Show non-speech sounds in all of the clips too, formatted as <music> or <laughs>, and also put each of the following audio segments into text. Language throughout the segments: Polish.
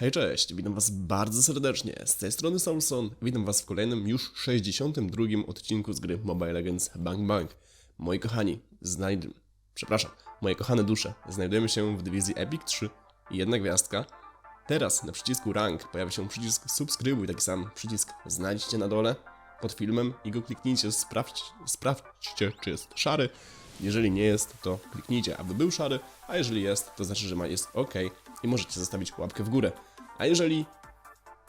Hej, cześć, witam was bardzo serdecznie. Z tej strony Samson, witam was w kolejnym już 62 odcinku z gry Mobile Legends Bang Bang. Moi kochani, znajd... Przepraszam, moje kochane dusze, znajdujemy się w dywizji Epic 3 i jedna gwiazdka. Teraz na przycisku rank pojawia się przycisk subskrybuj, taki sam przycisk znajdźcie na dole pod filmem i go kliknijcie, sprawdź, sprawdźcie czy jest szary. Jeżeli nie jest, to kliknijcie, aby był szary, a jeżeli jest, to znaczy, że ma jest ok i możecie zostawić łapkę w górę. A jeżeli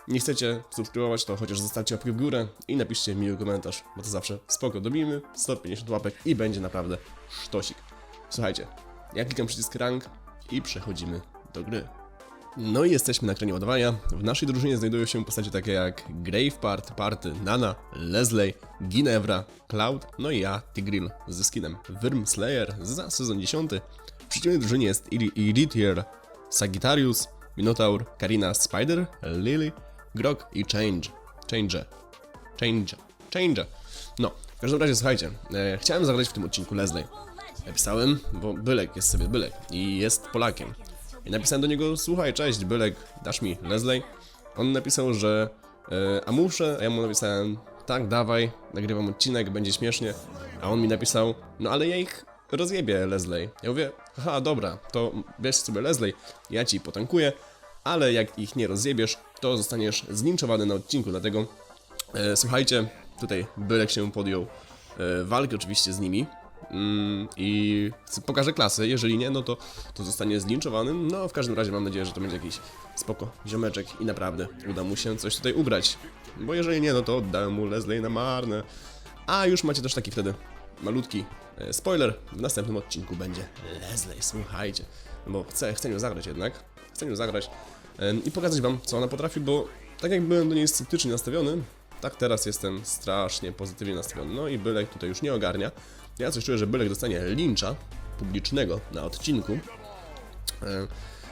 nie chcecie subskrybować, to chociaż zostawcie łapkę w górę i napiszcie miły komentarz, bo to zawsze spoko. Dobijmy 150 łapek i będzie naprawdę sztosik. Słuchajcie, ja klikam przycisk rank i przechodzimy do gry. No i jesteśmy na ekranie ładowania. W naszej drużynie znajdują się postacie takie jak Gravepart, Party, Nana, Leslie, Ginevra, Cloud, no i ja, Tigril, ze skinem Wyrm Slayer za sezon 10. W przeciwnej drużynie jest Iri- Iritier, Sagittarius, Minotaur, Karina, Spider, Lily, Grok i Change. Change. Change. Change. No, w każdym razie słuchajcie, e, chciałem zagrać w tym odcinku Leslie. Napisałem, bo Bylek jest sobie Bylek i jest Polakiem. I napisałem do niego, słuchaj, cześć, Bylek, dasz mi Leslie? On napisał, że e, a muszę, a ja mu napisałem, tak, dawaj, nagrywam odcinek, będzie śmiesznie. A on mi napisał, no ale ja ich rozjebię, Leslie. Ja mówię, aha, dobra, to weź sobie Leslie, ja ci potankuję, ale jak ich nie rozjebiesz, to zostaniesz zlinczowany na odcinku, dlatego e, słuchajcie, tutaj Bylek się podjął e, walki oczywiście z nimi, Mm, I pokażę klasę, jeżeli nie, no to, to zostanie zlinczowany. No, w każdym razie mam nadzieję, że to będzie jakiś spoko ziomeczek i naprawdę uda mu się coś tutaj ubrać. Bo jeżeli nie, no to oddałem mu Leslie na marne. A już macie też taki wtedy malutki e, spoiler. W następnym odcinku będzie Leslie, słuchajcie. No Bo chcę, chcę nią zagrać jednak. Chcę nią zagrać i pokazać wam, co ona potrafi, bo tak jak byłem do niej sceptycznie nastawiony, tak teraz jestem strasznie pozytywnie nastawiony. No i Bylek tutaj już nie ogarnia. Ja coś czuję, że Bylek dostanie lincza publicznego na odcinku.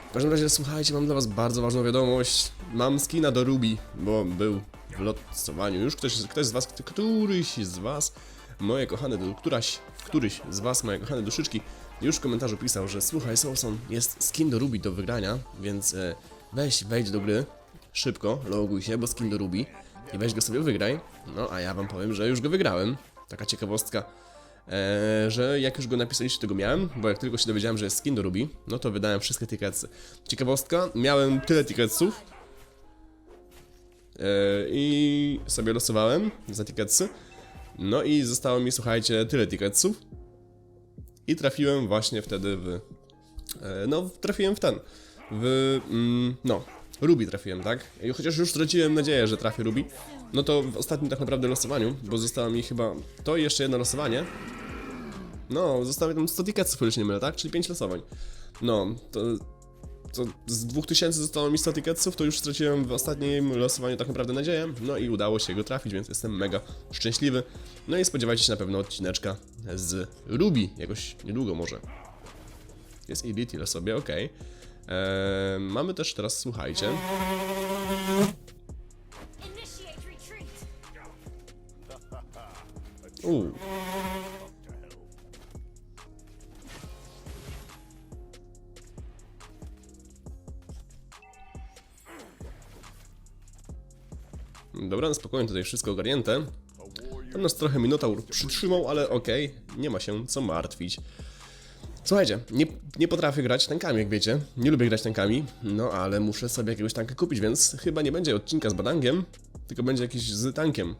W każdym razie, słuchajcie, mam dla was bardzo ważną wiadomość. Mam skina do Ruby, bo był w losowaniu. Już ktoś, ktoś z was, któryś z was, moje kochane, któraś, któryś z was, moje kochane duszyczki, już w komentarzu pisał, że słuchaj, Solson, jest skin do Ruby do wygrania, więc e, weź, wejdź do gry, szybko, loguj się, bo skin do Ruby i weź go sobie wygraj. No, a ja wam powiem, że już go wygrałem. Taka ciekawostka. Eee, że jak już go napisaliście, to go miałem, bo jak tylko się dowiedziałem, że jest skin do Ruby, no to wydałem wszystkie ticketsy. Ciekawostka, miałem tyle ticketsów eee, i sobie losowałem za ticketsy. No i zostało mi, słuchajcie, tyle ticketsów i trafiłem właśnie wtedy w... E, no, trafiłem w ten, w... Mm, no, Ruby trafiłem, tak? I chociaż już straciłem nadzieję, że trafię Ruby, no to w ostatnim tak naprawdę losowaniu, bo zostało mi chyba to i jeszcze jedno losowanie. No, zostało mi tam 100 ticketsów, się nie mylę, tak? Czyli 5 losowań. No, to, to z 2000 zostało mi 100 ticketsów, to już straciłem w ostatnim losowaniu tak naprawdę nadzieję. No i udało się go trafić, więc jestem mega szczęśliwy. No i spodziewajcie się na pewno odcineczka z Ruby, jakoś niedługo może. Jest Edit, ile sobie, okej. Eee, mamy też teraz, słuchajcie. Uuu. Dobra, spokojnie tutaj wszystko ogarnięte. Tam nas trochę Minotaur przytrzymał, ale okej, nie ma się co martwić. Słuchajcie, nie, nie potrafię grać tankami, jak wiecie. Nie lubię grać tankami, no ale muszę sobie jakiegoś tanka kupić, więc chyba nie będzie odcinka z badangiem, tylko będzie jakiś z tankiem.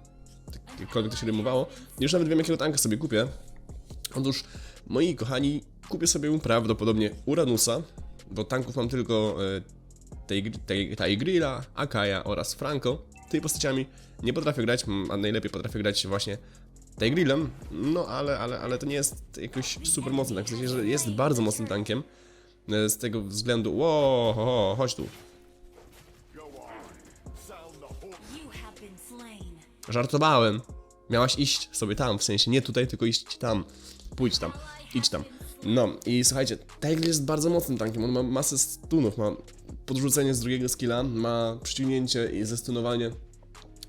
Jakkolwiek to się rymowało. Już nawet wiem, jakiego tanka sobie kupię. Otóż, moi kochani, kupię sobie prawdopodobnie Uranusa, bo tanków mam tylko e, tej, tej, Tigrilla, Akaya oraz Franco. Tymi postaciami nie potrafię grać, a najlepiej potrafię grać właśnie Tigrillem, no ale, ale, ale to nie jest jakoś super mocny tank, w sensie, że jest bardzo mocnym tankiem. e, Z tego względu, ło, ho, ho, chodź tu. Żartowałem. Miałaś iść sobie tam, w sensie nie tutaj, tylko iść tam. Pójdź tam, idź tam. No i słuchajcie, Tiger jest bardzo mocnym tankiem, on ma masę stunów, ma podrzucenie z drugiego skilla, ma przyciągnięcie i zestunowanie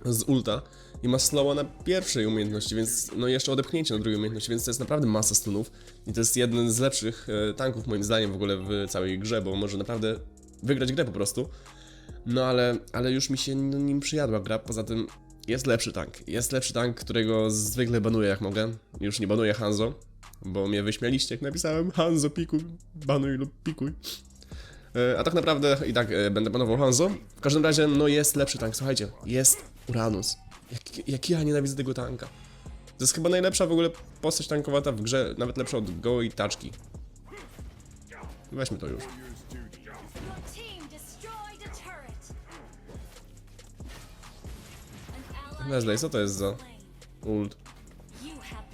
z ulta i ma slowa na pierwszej umiejętności, więc no jeszcze odepchnięcie na drugiej umiejętności, więc to jest naprawdę masa stunów i to jest jeden z lepszych e, tanków moim zdaniem w ogóle w całej grze, bo może naprawdę wygrać grę po prostu. No ale, ale już mi się nim przyjadła gra, poza tym jest lepszy tank. Jest lepszy tank, którego zwykle banuję jak mogę. Już nie banuję Hanzo, bo mnie wyśmialiście jak napisałem Hanzo pikuj, banuj lub pikuj. E, A tak naprawdę i tak e, będę banował Hanzo. W każdym razie, no jest lepszy tank, słuchajcie, jest Uranus. Jak, jak ja nienawidzę tego tanka. To jest chyba najlepsza w ogóle postać tankowata w grze, nawet lepsza od gołej taczki. Weźmy to już. Leslie, co to jest za ult?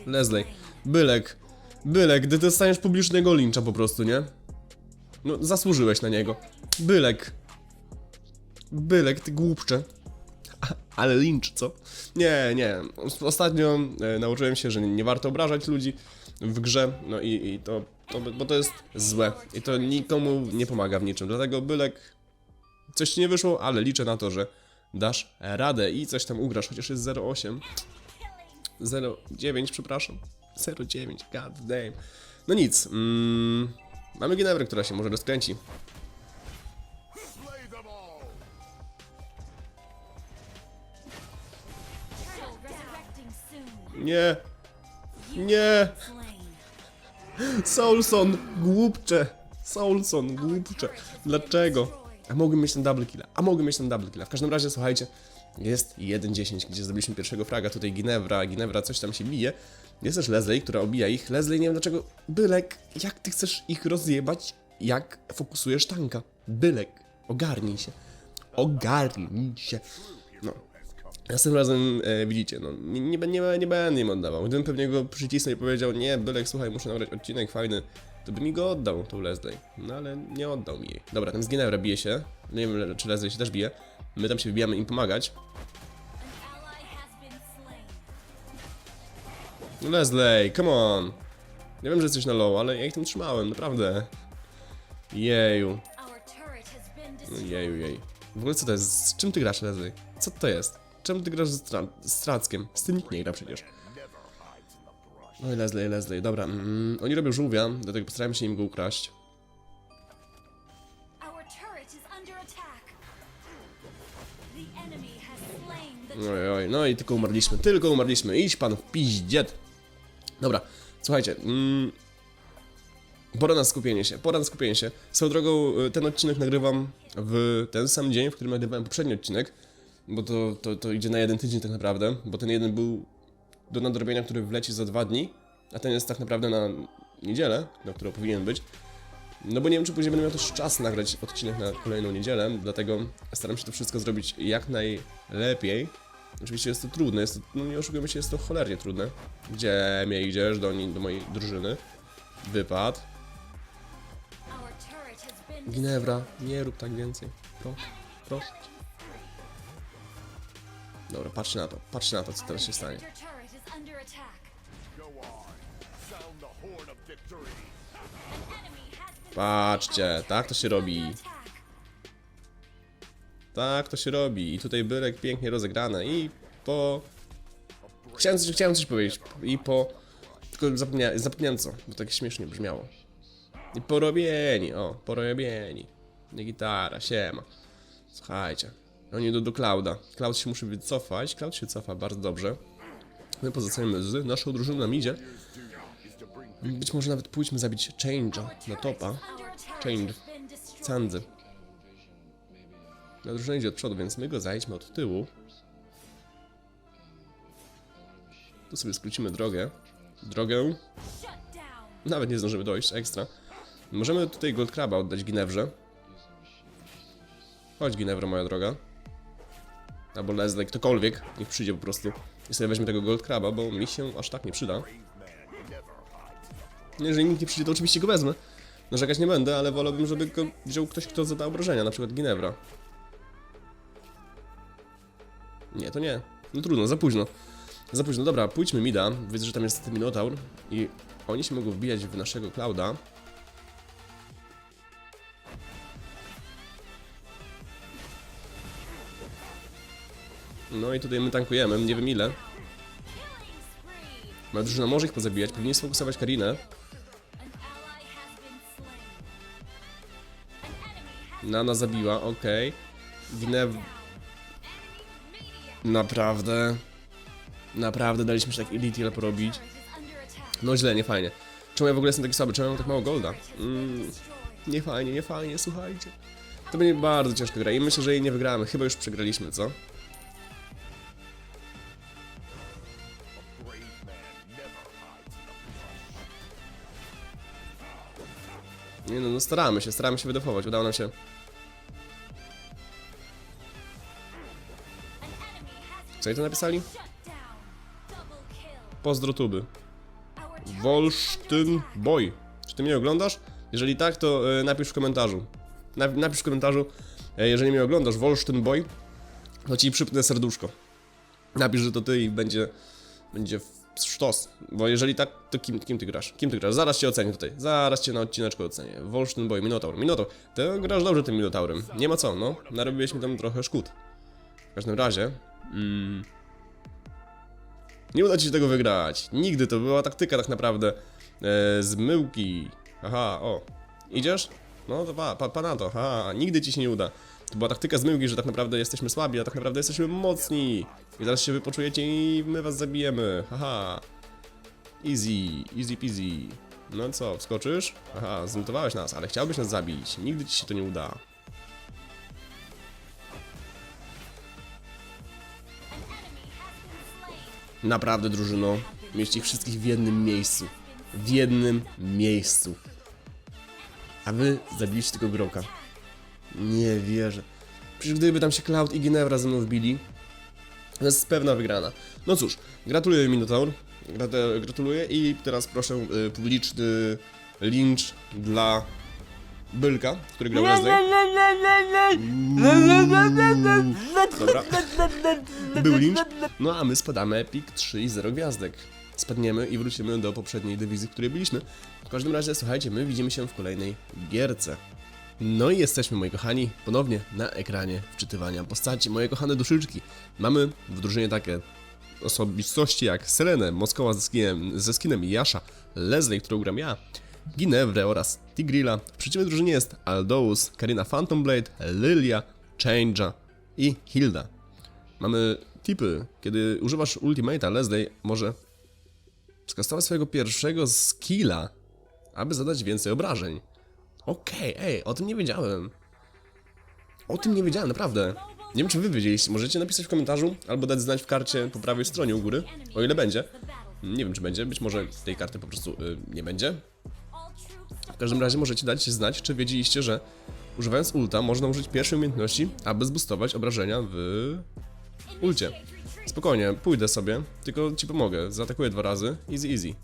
Leslie, bylek, bylek, gdy dostaniesz publicznego lincza po prostu, nie? No, zasłużyłeś na niego. Bylek. Bylek, ty głupcze. Ale lincz, co? Nie, nie. Ostatnio e, nauczyłem się, że nie, nie warto obrażać ludzi w grze, no i, i to, to, bo to jest złe. I to nikomu nie pomaga w niczym. Dlatego bylek, coś ci nie wyszło, ale liczę na to, że dasz radę i coś tam ugrasz, chociaż jest 0,8. 09, przepraszam. 09, god damn. No nic. Mm, mamy Ginevrę, która się może rozkręci. Nie, nie. Soulson, głupcze. Soulson, głupcze. Dlaczego? A mogłem mieć ten double killa. A mogłem mieć ten double killa. W każdym razie, słuchajcie, jest 1-10, gdzie zdobyliśmy pierwszego fraga. Tutaj Ginevra, Ginevra coś tam się bije. Jest też Leslie, która obija ich. Leslie, nie wiem dlaczego. Bylek, jak ty chcesz ich rozjebać, jak fokusujesz tanka? Bylek, ogarnij się. Ogarnij się. No, Następnym razem e, widzicie, no nie, nie, nie, nie będę im oddawał. Gdybym pewnie go przycisnął i powiedział, nie, Bylek, słuchaj, muszę nagrać odcinek fajny, to by mi go oddał, tą Leslie. No ale nie oddał mi jej. Dobra, ten z Ginevra bije się. Nie wiem, czy Leslie się też bije. My tam się wybijamy im pomagać. No Leslie, come on! Ja wiem, że jesteś na low, ale ja ich tam trzymałem, naprawdę. Jeju. No jeju, jej. W ogóle co to jest? Z czym ty grasz, Leslie? Co to jest? Czemu ty grasz z, tra- z Trackiem? Z tym nikt nie gra przecież. Oj, Leslie, Leslie, dobra. Mm, oni robią żółwia, dlatego postarajmy się im go ukraść. Oj, oj, no i tylko umarliśmy, tylko umarliśmy. Idź pan w piździet. Dobra, słuchajcie. Mm, pora na skupienie się, pora na skupienie się. Swoją drogą, y, ten odcinek nagrywam w ten sam dzień, w którym nagrywałem poprzedni odcinek, bo to, to, to idzie na jeden tydzień tak naprawdę, bo ten jeden był do nadrobienia, który wleci za dwa dni, a ten jest tak naprawdę na niedzielę, na którą powinien być. No bo nie wiem, czy później będę miał też czas nagrać odcinek na kolejną niedzielę, dlatego staram się to wszystko zrobić jak najlepiej. Oczywiście jest to trudne, jest to, no nie oszukujmy się, jest to cholernie trudne. Gdzie mnie idziesz? Do, do mojej drużyny. Wypad. Ginevra, nie rób tak więcej. Proszę, proszę. Dobra, patrz na to, patrz na to, co teraz się stanie. Patrzcie, tak to się robi. Tak to się robi. I tutaj bylek pięknie rozegrane. I po... Chciałem coś, chciałem coś powiedzieć. I po... Tylko zapomniałem, zapomniałem co, bo tak śmiesznie brzmiało. I porobieni, o, porobieni. Nie gitara, siema. Słuchajcie. Oni idą do Clouda. Cloud się musi wycofać. Cloud się cofa bardzo dobrze. My pozostajemy z naszą drużyną na midzie. Być może nawet pójdźmy zabić Change'a na topa. Change. Sandzy. Na drużyna idzie od przodu, więc my go zajdźmy od tyłu. Tu sobie skrócimy drogę. Drogę. Nawet nie zdążymy dojść, ekstra. Możemy tutaj Gold Craba oddać Ginewrze. Chodź Ginewra, moja droga. Albo Leslie, ktokolwiek, niech przyjdzie po prostu. I sobie weźmie tego Gold Craba, bo mi się aż tak nie przyda. Jeżeli nikt nie przyjdzie, to oczywiście go wezmę. Narzekać nie będę, ale wolałbym, żeby go wziął ktoś, kto zada obrażenia, na przykład Ginevra. Nie, to nie. No trudno, za późno. Za późno, dobra, pójdźmy mida. Widzę, że tam jest Minotaur i oni się mogą wbijać w naszego Clouda. No i tutaj my tankujemy, nie wiem ile. Moja drużyna może ich pozabijać, powinien sfokusować Karinę. Nana zabiła, okej. Gniew... Naprawdę... Naprawdę daliśmy się tak Elitiel porobić. No źle, nie fajnie. Czemu ja w ogóle jestem taki słaby? Czemu ja mam tak mało golda? Mm, nie fajnie, nie fajnie, słuchajcie. To będzie bardzo ciężka gra i myślę, że jej nie wygramy. Chyba już przegraliśmy, co? Nie no, no staramy się, staramy się wydefować. Udało nam się. Co oni to napisali? Pozdro tuby. Wolsztyn. Boy. Czy ty mnie oglądasz? Jeżeli tak, to e, napisz w komentarzu. Nap- Napisz w komentarzu, e, jeżeli mnie oglądasz, Wolsztyn Boy, to ci przypnę serduszko. Napisz, że to ty i będzie, będzie sztos. Bo jeżeli tak, to kim, kim ty grasz? Kim ty grasz? Zaraz cię ocenię tutaj. Zaraz cię na odcineczku ocenię. Wolsztyn Boy, Minotaur. Minotaur. Ty grasz dobrze tym Minotaurem. Nie ma co, no. Narobiłeś mi tam trochę szkód. W każdym razie... Mm, nie uda ci się tego wygrać. Nigdy to była taktyka tak naprawdę. E, zmyłki. Aha, o. Idziesz? No to pa, pa, pa na to. Ha, nigdy ci się nie uda. To była taktyka zmyłki, że tak naprawdę jesteśmy słabi, a tak naprawdę jesteśmy mocni. I zaraz się wypoczujecie i my was zabijemy. Haha. Easy, easy peasy. No co, wskoczysz? Aha, zlutowałeś nas, ale chciałbyś nas zabić. Nigdy ci się to nie uda. Naprawdę, drużyno. Mieści ich wszystkich w jednym miejscu. W jednym miejscu. A wy zabiliście tylko Groka. Nie wierzę. Przecież gdyby tam się Cloud i Ginevra ze mną wbili, to jest pewna wygrana. No cóż, gratuluję Minotaur. Gratuluję i teraz proszę y, publiczny lincz dla Bylka, który grał Leslie. Dobra. Był lincz. No a my spadamy Epic 3 i 0 gwiazdek. Spadniemy i wrócimy do poprzedniej dywizji, w której byliśmy. W każdym razie, słuchajcie, my widzimy się w kolejnej gierce. No i jesteśmy, moi kochani, ponownie na ekranie wczytywania postaci. Moje kochane duszyczki. Mamy w drużynie takie osobistości jak Selenę, Moskowa ze skinem, ze skinem Jasza, Leslie, którą gram ja, Ginevre oraz Tigrilla. W przeciwnej drużynie jest Aldous, Karina Phantomblade, Lilia, Change'a i Hilda. Mamy tipy. Kiedy używasz ultimate'a, Leslie może skastować swojego pierwszego skilla, aby zadać więcej obrażeń. Okej, ej, o tym nie wiedziałem. O tym nie wiedziałem, naprawdę. Nie wiem, czy wy wiedzieliście. Możecie napisać w komentarzu, albo dać znać w karcie po prawej stronie u góry, o ile będzie. Nie wiem, czy będzie, być może tej karty po prostu y, nie będzie. W każdym razie możecie dać znać, czy wiedzieliście, że używając ulta można użyć pierwszej umiejętności, aby zboostować obrażenia w ulcie. Spokojnie, pójdę sobie, tylko ci pomogę. Zaatakuję dwa razy, easy easy.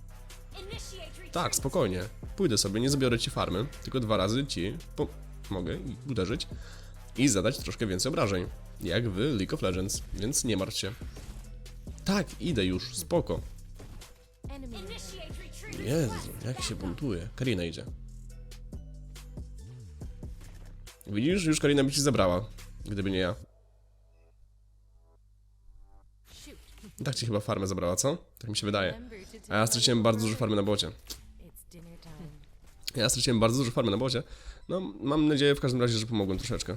Tak, spokojnie. Pójdę sobie, nie zabiorę ci farmy, tylko dwa razy ci pomogę uderzyć i zadać troszkę więcej obrażeń. Jak w League of Legends, więc nie martw się. Tak, idę już, spoko. Jezu, jak się buntuje. Karina idzie. Widzisz, już Karina by ci zabrała, gdyby nie ja. Tak ci chyba farmę zabrała, co? Tak mi się wydaje. A ja straciłem bardzo dużo farmy na bocie. Ja straciłem bardzo dużo farmy na bocie. No, mam nadzieję w każdym razie, że pomogłem troszeczkę.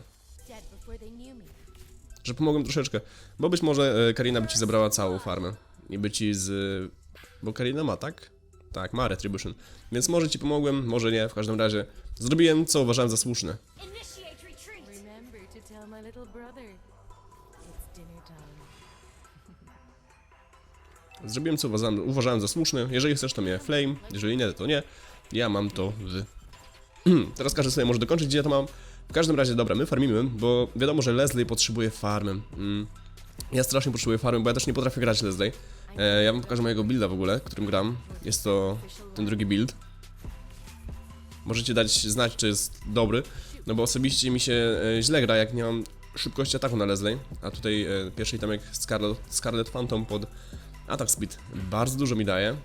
Że pomogłem troszeczkę. Bo być może e, Karina by ci zabrała całą farmę. I by ci z... Bo Karina ma, tak? Tak, ma Retribution. Więc może ci pomogłem, może nie. W każdym razie zrobiłem, co uważałem za słuszne. Initiate retreat. Remember to tell my little brother. It's dinner time. Zrobiłem, co uważałem, uważałem za słuszne. Jeżeli chcesz, to mnie flame. Jeżeli nie, to nie. Ja mam to w... <clears throat> Teraz każdy sobie może dokończyć, gdzie ja to mam. W każdym razie, dobra, my farmimy, bo wiadomo, że Leslie potrzebuje farmy. Mm. Ja strasznie potrzebuję farmy, bo ja też nie potrafię grać Leslie. E, ja wam pokażę mojego builda w ogóle, którym gram. Jest to ten drugi build. Możecie dać znać, czy jest dobry, no bo osobiście mi się e, źle gra, jak nie mam szybkości ataku na Leslie. A tutaj e, pierwszy itemek Scarlet, Scarlet Phantom pod atak speed bardzo dużo mi daje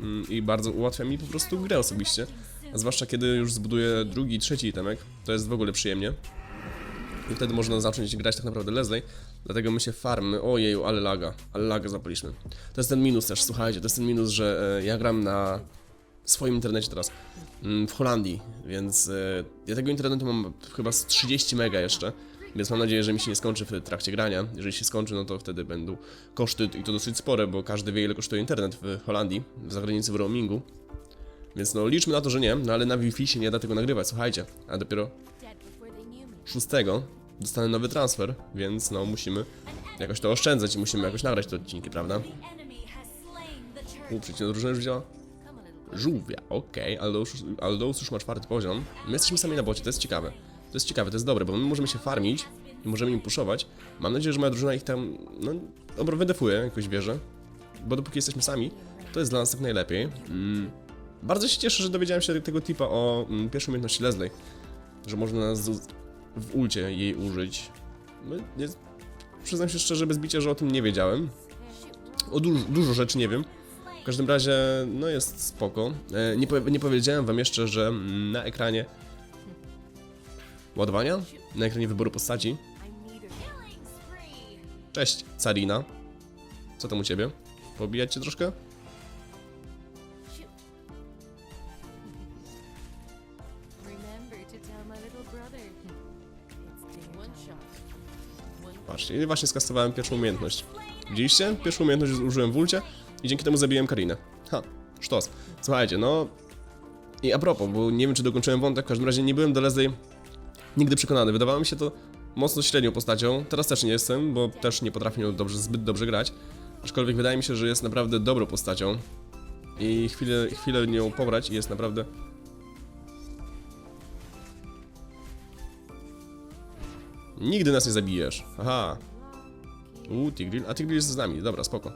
mm, i bardzo ułatwia mi po prostu grę osobiście. A zwłaszcza kiedy już zbuduję drugi, trzeci itemek, to jest w ogóle przyjemnie. I wtedy można zacząć grać tak naprawdę Leslie. Dlatego my się farmy. Ojeju, ale laga. Ale laga zapaliśmy. To jest ten minus też, słuchajcie, to jest ten minus, że e, ja gram na swoim internecie teraz. mm, W Holandii, więc e, ja tego internetu mam chyba z 30 mega jeszcze. Więc mam nadzieję, że mi się nie skończy w trakcie grania. Jeżeli się skończy, no to wtedy będą koszty i to dosyć spore, bo każdy wie ile kosztuje internet w Holandii, w zagranicy w roamingu. Więc no liczmy na to, że nie, no ale na Wi-Fi się nie da tego nagrywać, słuchajcie. A dopiero Dead before they knew me. 6 dostanę nowy transfer, więc no musimy jakoś to oszczędzać i musimy jakoś nagrać te odcinki, prawda? U, przeciwna drużyna już działa? Come a little. Żółwia, okej, Aldous, Aldous już ma czwarty poziom. My jesteśmy sami na bocie, to jest ciekawe. To jest ciekawe, to jest dobre, bo my możemy się farmić i możemy im puszować. Mam nadzieję, że moja drużyna ich tam, no, dobro wydefuje, jakoś wierzę. Bo dopóki jesteśmy sami, to jest dla nas jak najlepiej. Mm. Bardzo się cieszę, że dowiedziałem się tego tipa o mm, pierwszej umiejętności Leslie. Że można z, w ulcie jej użyć. No, nie, przyznam się szczerze, bez bicia, że o tym nie wiedziałem. O dużo, dużo rzeczy nie wiem. W każdym razie, no jest spoko. E, nie, nie powiedziałem wam jeszcze, że na ekranie ładowania, na ekranie wyboru postaci. Cześć, Carina. Co tam u ciebie? Pobijać cię troszkę? I właśnie skastowałem pierwszą umiejętność. Widzieliście? Pierwszą umiejętność użyłem w ulcie i dzięki temu zabiłem Karinę. Ha, sztos. Słuchajcie, no... I a propos, bo nie wiem czy dokończyłem wątek, w każdym razie nie byłem do Leslie nigdy przekonany. Wydawało mi się to mocno średnią postacią. Teraz też nie jestem, bo też nie potrafię nią dobrze, zbyt dobrze grać. Aczkolwiek wydaje mi się, że jest naprawdę dobrą postacią. I chwilę, chwilę nią pobrać i jest naprawdę... Nigdy nas nie zabijesz. Aha. Uuu, Tigril. A Tigril jest z nami. Dobra, spoko.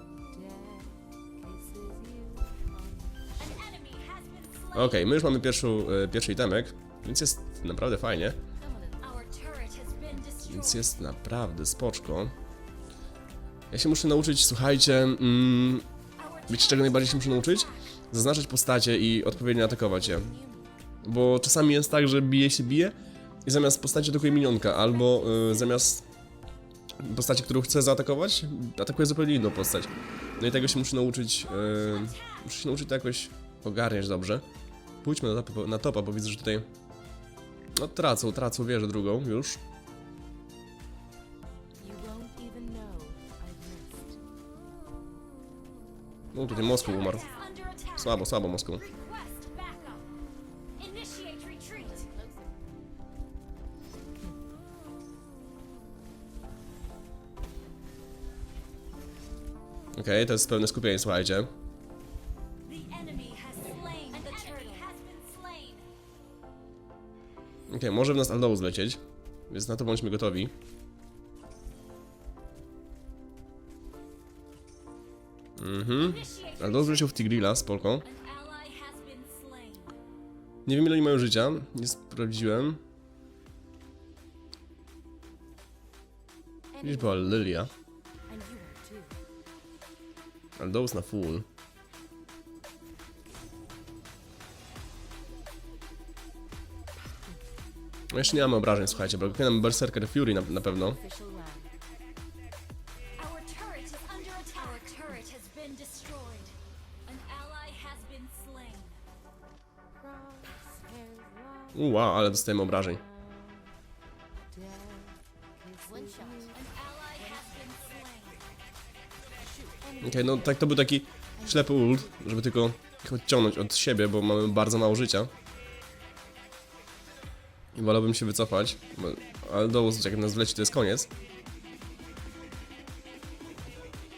Okej, my już mamy pierwszą, e, pierwszy itemek, więc jest naprawdę fajnie. Więc jest naprawdę spoczko. Ja się muszę nauczyć, słuchajcie, mm, wiecie czego najbardziej się muszę nauczyć? Zaznaczać postacie i odpowiednio atakować je. Bo czasami jest tak, że bije się bije i zamiast postaci atakuje minionka, albo y, zamiast postaci, którą chcę zaatakować, atakuje zupełnie inną postać. No i tego się muszę nauczyć, y, muszę się nauczyć to jakoś ogarniać dobrze. Pójdźmy na topa, na topa bo widzę, że tutaj no tracą, tracą wieżę drugą już. No tutaj Moskwa umarł. Słabo, słabo Moskwa. Okej, to jest pełne skupienie, słuchajcie. Okej, może w nas Aldous lecieć, więc na to bądźmy gotowi. Mhm. Aldous wleciał w Tigrila, spoko. Nie wiem ile oni mają życia, nie sprawdziłem. Była Lilia. Too. Aldous na full. No jeszcze nie mamy obrażeń, słuchajcie, bo nam Berserker Fury na, na pewno. Official round. Our turret Okej, no tak to był taki ślepy ult, żeby tylko odciągnąć od siebie, bo mamy bardzo mało życia. I wolałbym się wycofać, bo Aldous jak nas wleci to jest koniec.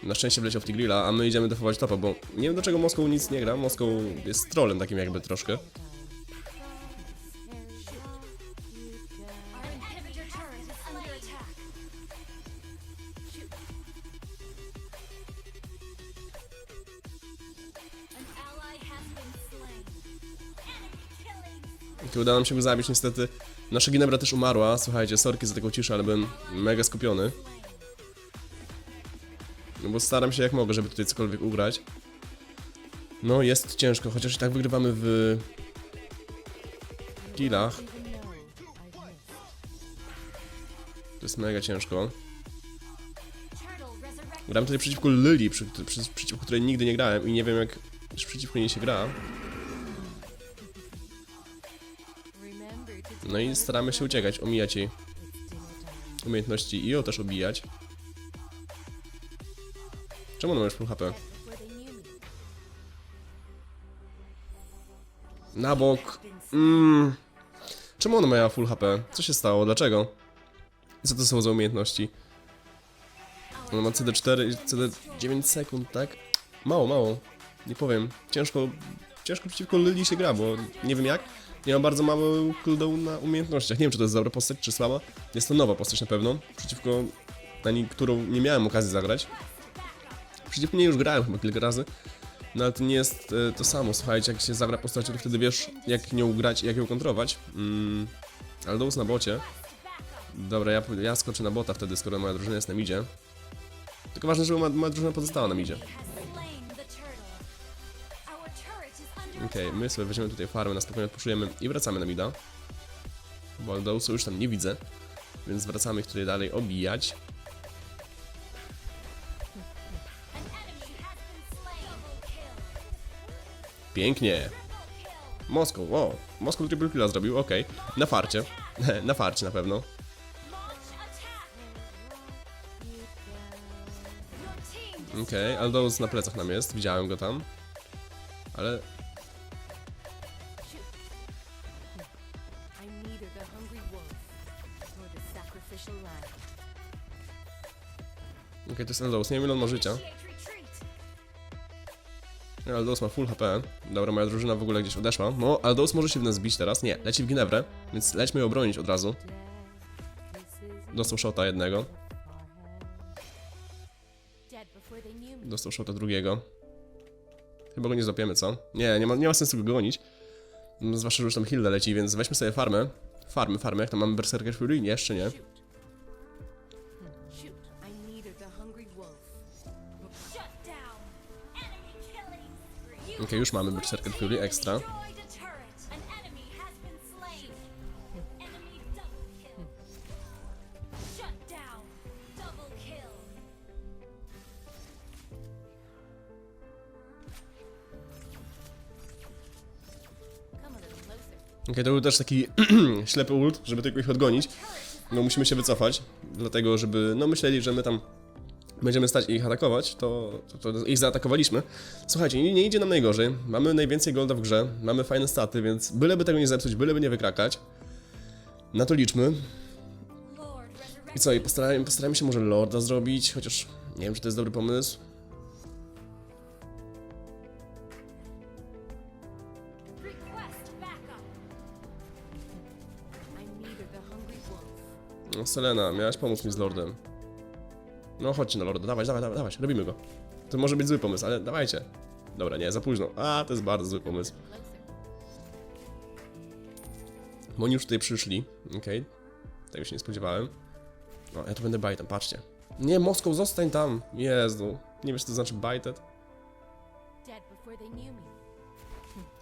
Na szczęście wleciał w Tigrila, a my idziemy defować topa, bo nie wiem do czego nic nie gra, Moskwa jest trolem takim jakby troszkę. I udało nam się go zabić niestety. Nasza Ginebra też umarła, słuchajcie, sorki za taką ciszę, ale byłem mega skupiony. No bo staram się jak mogę, żeby tutaj cokolwiek ugrać. No jest ciężko, chociaż i tak wygrywamy w killach. To jest mega ciężko. Gram tutaj przeciwko Lili, przy, przy, przeciwko której nigdy nie grałem i nie wiem jak przeciwko niej się gra. No i staramy się uciekać, omijać jej. Umiejętności i ją też obijać. Czemu ona ma już full HP? Na bok. Mm. Czemu ona miała full HP? Co się stało? Dlaczego? Co to są za umiejętności? Ona ma CD4 i CD9 sekund, tak? Mało, mało. Nie powiem. Ciężko, ciężko przeciwko Lili się gra, bo nie wiem jak. Nie ma bardzo mały cooldown na umiejętnościach. Nie wiem, czy to jest dobra postać, czy słaba. Jest to nowa postać na pewno. Przeciwko na którą nie miałem okazji zagrać. Przeciwko niej już grałem chyba kilka razy. No ale to nie jest e, to samo, słuchajcie, jak się zagra postacią, to wtedy wiesz, jak nią grać i jak ją kontrować. Mm, Aldous na bocie. Dobra, ja, ja skoczę na bota wtedy, skoro moja drużyna jest na midzie. Tylko ważne, żeby moja, moja drużyna pozostała na midzie. Okej, my sobie weźmiemy tutaj farmę, na spokojnie i wracamy na mida. Bo Aldousu już tam nie widzę, więc wracamy ich tutaj dalej obijać. Pięknie. Moskow, o, Moskow triple killa zrobił, okej. Na farcie. <laughs> na farcie na pewno. Okej, Aldous na plecach nam jest, widziałem go tam. Ale to jest Aldous, nie wiem ile on ma życia. Aldous ma full HP. Dobra, moja drużyna w ogóle gdzieś odeszła. No, Aldous może się w nas zbić teraz. Nie, leci w Ginewrę, więc lećmy ją obronić od razu. Dostał shota jednego, dostał shota drugiego. Chyba go nie złapiemy, co? Nie, nie ma, nie ma sensu go gonić. Zwłaszcza, że już tam Hilda leci, więc weźmy sobie farmę. Farmy, farmy, jak tam mamy Berserker Fury? Jeszcze nie. Shut down. Double kill. Come a little closer. Okej, to był też taki <clears throat> ślepy ult, żeby tylko ich odgonić. No musimy się wycofać, dlatego żeby, no myśleli, że my tam będziemy stać i ich atakować, to, to, to ich zaatakowaliśmy. Słuchajcie, nie, nie idzie nam najgorzej, mamy najwięcej golda w grze, mamy fajne staty, więc byleby tego nie zepsuć, byleby nie wykrakać. Na to liczmy. I co, i postarajmy, postarajmy się może Lorda zrobić, chociaż nie wiem, czy to jest dobry pomysł. No, Selena, miałaś pomóc mi z Lordem. No chodźcie na Lorda, dawaj, dawaj, dawaj, robimy go. To może być zły pomysł, ale dawajcie. Dobra, nie, za późno. A, to jest bardzo zły pomysł. Bo oni już tutaj przyszli, okej. Tego się nie spodziewałem. No, ja tu będę bajtem, patrzcie. Nie, Moskow, zostań tam! Jezu. Nie wiesz, co to znaczy bajtet?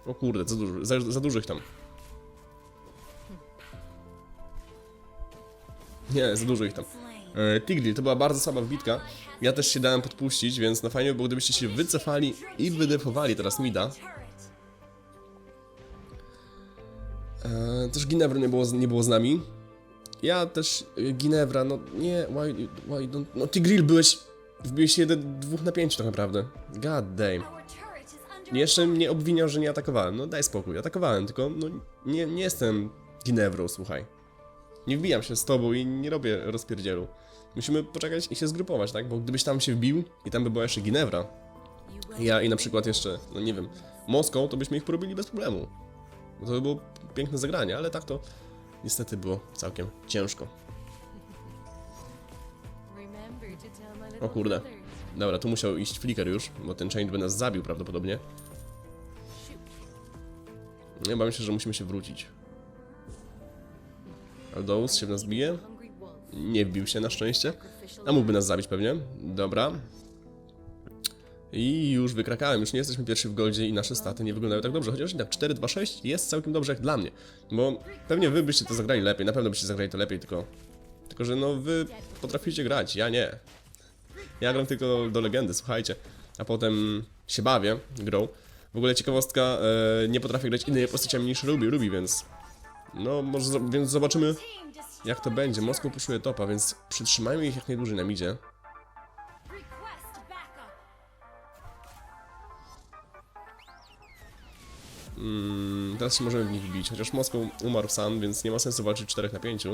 O kurde, za, dużo, za, za dużych tam. Nie, za dużo ich tam. E, Tigreal, to była bardzo słaba wbitka. Ja też się dałem podpuścić, więc na fajnie by było, gdybyście się wycofali i wydefowali teraz mida. Turret. E, też Ginevry nie było, nie było z nami. Ja też, e, Ginevra, no nie, why, why don't... No Tigreal byłeś, wbiłeś się jeden, dwóch na pięć tak naprawdę. God damn. Jeszcze mnie obwiniał, że nie atakowałem. No daj spokój, atakowałem, tylko no nie, nie jestem Ginevrą, słuchaj. Nie wbijam się z tobą i nie robię rozpierdzielu. Musimy poczekać i się zgrupować, tak? Bo gdybyś tam się wbił i tam by była jeszcze will ja i na przykład jeszcze, no nie wiem, Moską, to byśmy ich porobili bez problemu. Bo to by było piękne zagranie, ale tak to niestety było całkiem ciężko. O kurde. Dobra, tu musiał iść flicker już, bo ten chain by nas zabił prawdopodobnie. Ja obawiam się, że musimy się wrócić. Aldous się w nas bije. Nie wbił się na szczęście. A mógłby nas zabić pewnie. Dobra. I już wykrakałem, już nie jesteśmy pierwsi w goldzie i nasze staty nie wyglądają tak dobrze. Chociaż i tak 4-2-6 jest całkiem dobrze jak dla mnie. Bo pewnie wy byście to zagrali lepiej, na pewno byście zagrali to lepiej, tylko... Tylko, że no wy potraficie grać, ja nie. Ja gram tylko do legendy, słuchajcie. A potem się bawię grą. W ogóle ciekawostka, e, nie potrafię grać innymi postaciami niż Ruby, Ruby, więc... No, może, więc zobaczymy jak to będzie. Moskwa puszuje topa, więc przytrzymajmy ich jak najdłużej na midzie. Request backup. Mm, teraz się możemy w nich wbić, chociaż Moskwa umarł sam, więc nie ma sensu walczyć 4 na 5.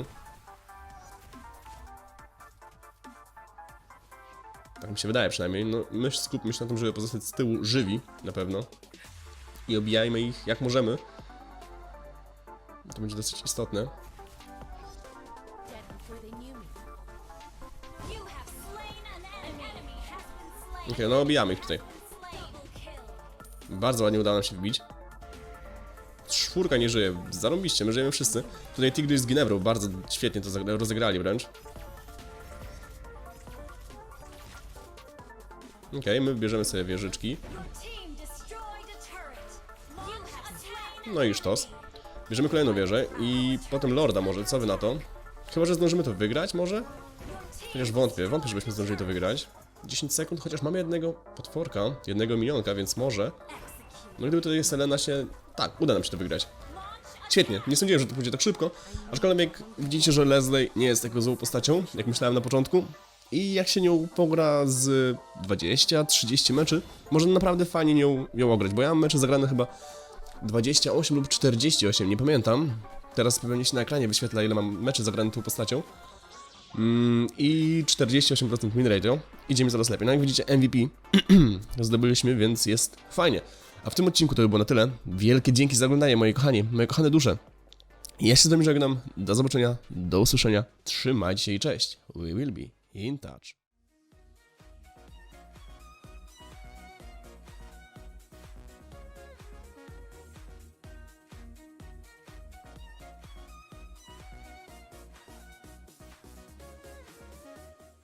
Tak mi się wydaje przynajmniej. No, my skupmy się na tym, żeby pozostać z tyłu żywi, na pewno. I obijajmy ich jak możemy. To będzie dosyć istotne. Okej, no obijamy ich tutaj. Bardzo ładnie udało nam się wbić. Czwórka nie żyje. Zarąbiście, my żyjemy wszyscy. Tutaj Tigry z Ginewrą bardzo świetnie to rozegrali wręcz. Okej, my bierzemy sobie wieżyczki. No i sztos. Bierzemy kolejną wieżę i potem Lorda może, co wy na to? Chyba, że zdążymy to wygrać może? Chociaż wątpię, wątpię, żebyśmy zdążyli to wygrać. 10 sekund, chociaż mamy jednego potworka, jednego minionka, więc może. No gdyby tutaj Selena się... Tak, uda nam się to wygrać. Świetnie, nie sądziłem, że to pójdzie tak szybko, aczkolwiek widzicie, że Leslie nie jest taką złą postacią, jak myślałem na początku. I jak się nią pogra z 20-30 meczy, może naprawdę fajnie nią, ją ograć, bo ja mam mecze zagrane chyba 28 lub 48, nie pamiętam. Teraz pewnie się na ekranie wyświetla, ile mam meczy zagrane tą postacią. Mm, I 48% win ratio. Idzie mi coraz lepiej. No jak widzicie, MVP <clears throat> zdobyliśmy, więc jest fajnie. A w tym odcinku to by było na tyle. Wielkie dzięki za oglądanie, moi kochani, moje kochane dusze. Ja się z wami żegnam. Do zobaczenia, do usłyszenia. Trzymajcie się i cześć. We will be in touch.